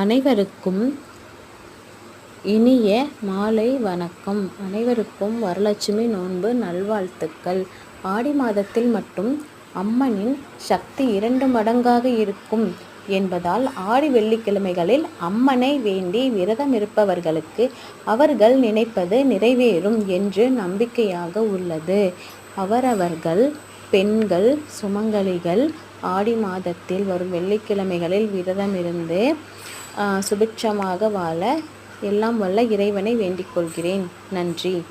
அனைவருக்கும் இனிய மாலை வணக்கம். அனைவருக்கும் வரலட்சுமி நோன்பு நல்வாழ்த்துக்கள். ஆடி மாதத்தில் மட்டும் அம்மனின் சக்தி இரண்டு மடங்காக இருக்கும் என்பதால் ஆடி வெள்ளிக்கிழமைகளில் அம்மனை வேண்டி விரதம் இருப்பவர்களுக்கு அவர்கள் நினைப்பது நிறைவேறும் என்று நம்பிக்கையாக உள்ளது. அவரவர்கள் பெண்கள் சுமங்கலிகள் ஆடி மாதத்தில் வரும் வெள்ளிக்கிழமைகளில் விரதம் இருந்து சுபிட்சமாக வாழ எல்லாம் வல்ல இறைவனை வேண்டிக் கொள்கிறேன். நன்றி.